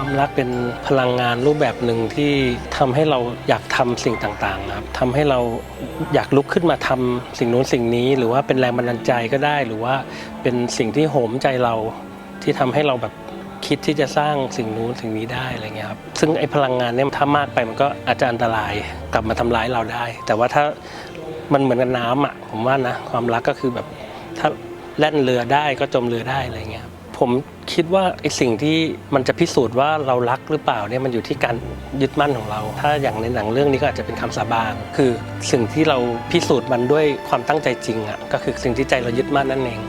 ความรักเป็นพลังงานรูปแบบหนึ่งที่ทำให้เราอยากทำสิ่งต่างๆนะครับทำให้เราอยากลุกขึ้นมาทำสิ่งนู้นสิ่งนี้ หรือว่าเป็นแรงบันดาลใจก็ได้ หรือว่าเป็นสิ่งที่โหมใจเราที่ทำให้เราแบบคิดที่จะสร้างสิ่งนู้นสิ่งนี้ได้อะไรเงี้ยครับซึ่งไอ้พลังงานเนี่ยถ้ามากไปมันก็อาจจะอันตรายกลับมาทำร้ายเราได้ แต่ว่าถ้ามันเหมือนกับน้ำอะผมว่านะความรักก็คือแบบถ้าแล่นเรือได้ก็จมเรือได้อะไรเงี้ย ผมคิดว่าไอสิ่งที่มันจะพิสูจน์ว่าเรารักหรือเปล่าเนี่ยมันอยู่ที่การยึดมั่นของเรา ถ้าอย่างในหนังเรื่องนี้ก็อาจจะเป็นคำสาบานคือสิ่งที่เราพิสูจน์มันด้วยความตั้งใจจริงอะก็คือสิ่งที่ใจเรายึดมั่นนั่นเอง